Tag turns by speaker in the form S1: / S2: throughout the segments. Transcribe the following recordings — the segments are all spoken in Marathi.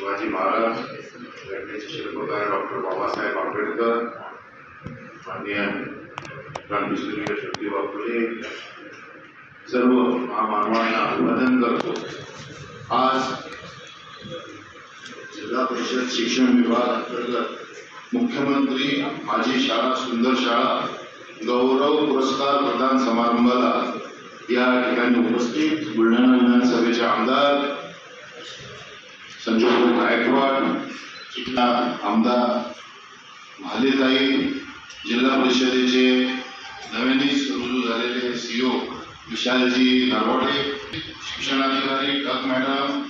S1: शिवाजी महाराज घटनेचे शिल्पकार डॉक्टर बाबासाहेब आंबेडकर माननीय क्रांतिसूर्य ज्योतिबा फुले सर्व महामानवांना अभिवादन करतो. आज जिल्हा परिषद शिक्षण विभाग अंतर्गत मुख्यमंत्री माझी शाळा सुंदर शाळा गौरव पुरस्कार प्रदान समारंभाला या ठिकाणी उपस्थित बुलढाणा विधानसभेचे आमदार संजय गायकवाड चिकना आमदार महालेताई जिल्हा परिषदेचे नव्याने रुजू झालेले सीओ विशालजी नरवडे शिक्षणाधिकारी टक मॅडम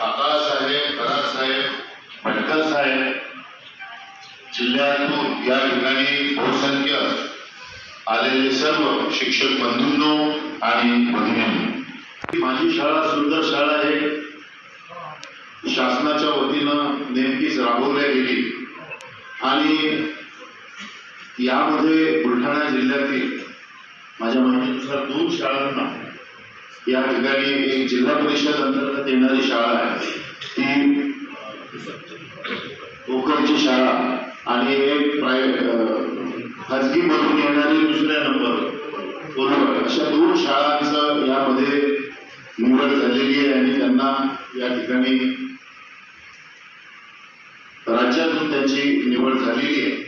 S1: आकाश साहेब साहेब भटकर साहेब जिल्ह्यातून या ठिकाणी बहुसंख्य आलेले सर्व शिक्षक बंधूंनो आणि भगिनींनो माझी शाळा सुंदर शाळा आहे. शासनाच्या वतीनं नेमकीच राबवल्या गेली. आणि यामध्ये बुलढाणा जिल्ह्यातील माझ्या माहितीनुसार दोन शाळांना या ठिकाणी एक जिल्हा परिषद अंतर्गत येणारी शाळा आहे. ती कोकणची शाळा आणि एक प्रायव्हेट खाजगी मधून येणारी दुसऱ्या नंबर. बरोबर. अशा दोन शाळांचं यामध्ये निवड झालेली आहे आणि त्यांना या ठिकाणी राज्यातून त्यांची निवड झालेली आहे.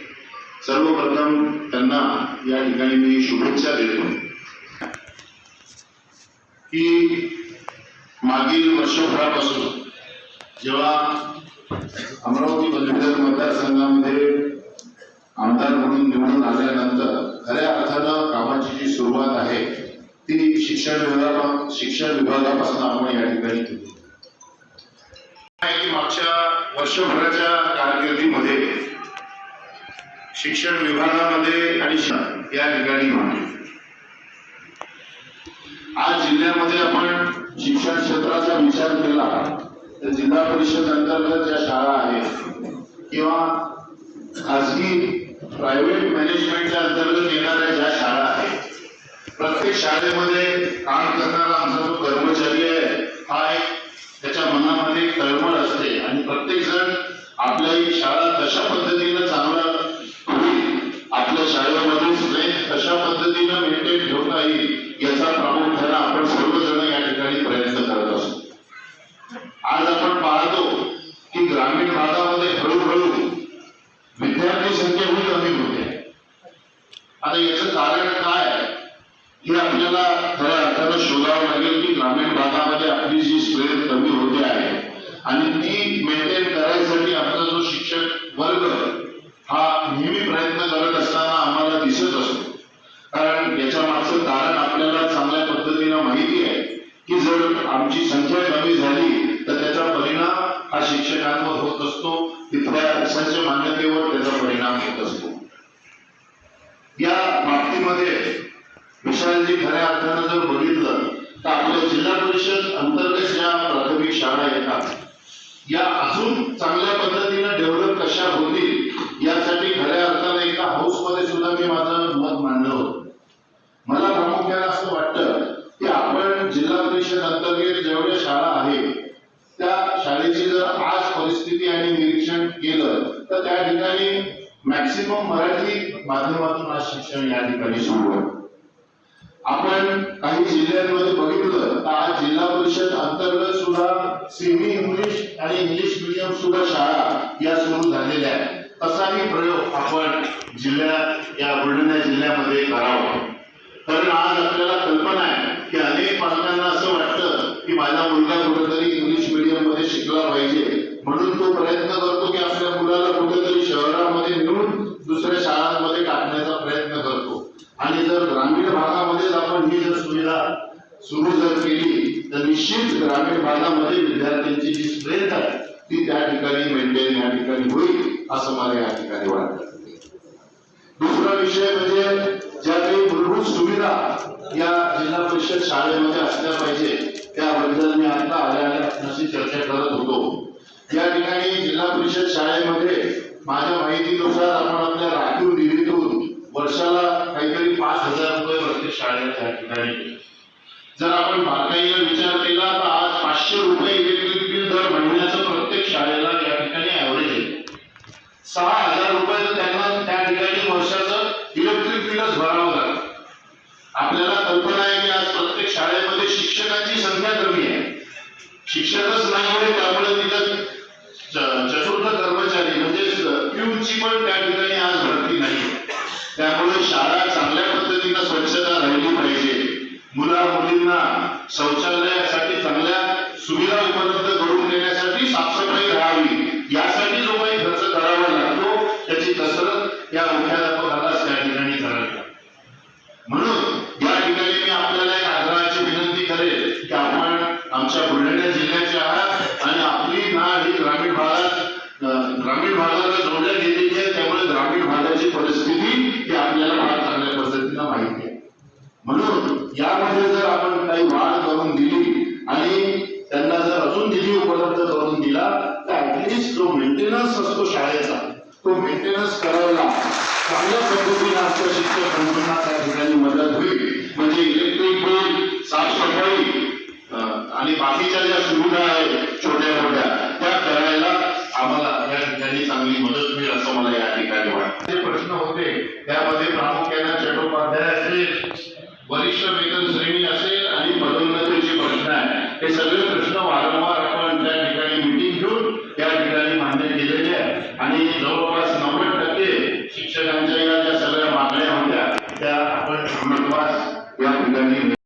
S1: सर्वप्रथम त्यांना या ठिकाणी मी शुभेच्छा देतो की मागील वर्षभरापासून जेव्हा अमरावती पदवीधर मतदारसंघामध्ये आमदार म्हणून निवडून आल्यानंतर खऱ्या अर्थानं कामाची जी सुरुवात आहे ती शिक्षण विभागा शिक्षण विभागापासून आपण या ठिकाणी केली. की मागच्या वर्षभराच्या कारकिर्दीमध्ये शिक्षण विभागामध्ये आणि या ठिकाणी आज जिल्ह्यामध्ये आपण शिक्षण क्षेत्राचा विचार केला तर जिल्हा परिषद अंतर्गत ज्या शाळा आहेत किंवा खासगी प्रायव्हेट मॅनेजमेंटच्या अंतर्गत येणाऱ्या ज्या शाळा आहेत प्रत्येक शाळेमध्ये काम करणारा आमचा जो कर्मचारी आहे हा एक तळमळ असते. आणि प्रत्येक जण आपल्या शाळा कशा पद्धतीनं चांगला होईल आपल्या शाळेमध्ये स्ट्रेंथ कशा पद्धतीनं मेंटेन ठेवता येईल याचा प्रामुख्यानं आपण सर्वजण या ठिकाणी प्रयत्न करत असतो आज आपण पाहतो की ग्रामीण भागामध्ये हळूहळू विद्यार्थी संख्या ही कमी होते आता याचं कारण काय आहे? हे आपल्याला खऱ्या अर्थानं शोधावं लागेल की ग्रामीण भागामध्ये आपली जी स्ट्रेंथ कमी आणि ती मेंटेन करायसाठी आपला जो शिक्षक वर्ग हा नेहमी प्रयत्न करत असताना आम्हाला दिसत असतो. कारण याच्या मागचं कारण आपल्याला चांगल्या पद्धतीनं माहिती आहे की जर आमची संख्या कमी झाली तर त्याचा परिणाम हा शिक्षकांवर होत असतो. तिथल्या संच मान्यतेवर त्याचा परिणाम होत असतो. या बाबतीमध्ये विशालजी खऱ्या अर्थानं जर बघितलं तर आपल्या जिल्हा परिषद अंतर्गत ज्या प्राथमिक शाळा येतात. या अजून चांगल्या पद्धतीनं डेव्हलप कशा होतील यासाठी खऱ्या अर्थाने एका हाऊसमध्ये सुद्धा मी माझं मत मांडलं होतं. मला प्रामुख्याने असं वाटतं की आपण जिल्हा परिषद अंतर्गत जेवढ्या शाळा आहेत त्या शाळेची जर आज परिस्थिती आणि निरीक्षण केलं तर त्या ठिकाणी मॅक्सिमम मराठी माध्यमातून आज शिक्षण या ठिकाणी सुरू आहे. आपण काही जिल्ह्यांमध्ये बघितलं तर आज जिल्हा परिषद अंतर्गत सुद्धा सेमी इंग्लिश सुद्धा शाळा या सुरू झालेल्या आहेत. असाही प्रयोग आपण जिल्ह्यात या बुलढाणा जिल्ह्यामध्ये करावा. कारण आज आपल्याला कल्पना आहे की अनेक पालकांना असं वाटतं की माझा मुलगा कुठेतरी इंग्लिश मीडियममध्ये शिकला पाहिजे. म्हणून तो प्रयत्न करतो की आपल्या मुलाला कुठेतरी शहरामध्ये नेऊन दुसऱ्या शाळांमध्ये टाकण्याचा प्रयत्न करतो. आणि जर ग्रामीण भागामध्येच आपण ही जर सुविधा सुरू जर केली तर निश्चित ग्रामीण भागामध्ये विद्यार्थ्यांची जी स्ट्रेंथ आहे ती त्या ठिकाणी मेंटेन या ठिकाणी होईल असं मला या ठिकाणी वाटतं. दुसरा विषय म्हणजे ज्या काही मूलभूत सुविधा या जिल्हा परिषद शाळेमध्ये असल्या पाहिजे त्याबद्दल मी आता आल्या आल्या चर्चा करत होतो. या ठिकाणी जिल्हा परिषद शाळेमध्ये माझ्या माहितीनुसार आपण आपल्या राखीव निधीतून वर्षाला काहीतरी पाच हजार रुपये प्रत्येक शाळेला त्या ठिकाणी. जर आपण बारकाईला विचार केला तर आज पाचशे रुपये इलेक्ट्रिक बिल दर शिक्षकच नाही त्यामुळे तिथं चतुर्थ कर्मचारी म्हणजे क्यूची पण त्या ठिकाणी आज भरती नाही. त्यामुळे शाळा चांगल्या पद्धतीनं स्वच्छता राहिली पाहिजे. मुला मुलींना शौचालयासाठी चांगल्या सुविधा उपलब्ध करून देण्यासाठी साफसफाई राहावी शाळेचा तो मेंटेनन्स करायला चांगल्या पद्धतीने आमच्या शिक्षक बंधूंना त्या ठिकाणी मदत होईल. म्हणजे इलेक्ट्रिक बिल साफसफाई आणि बाकीच्या ज्या सुविधा आहेत छोट्या मोठ्या त्या करायला आम्हाला या ठिकाणी चांगली मदत होईल असं मला या ठिकाणी वाटतं. जे प्रश्न होते त्यामध्ये प्रामुख्याने चट्टोपाध्याय असेल वरिष्ठ वेतन श्रेणी असेल आणि पदोन्नतीचे प्रश्न आहे हे सगळे प्रश्न वारंवार आपण त्या ठिकाणी मिटिंग घेऊन या ठिकाणी आहे आणि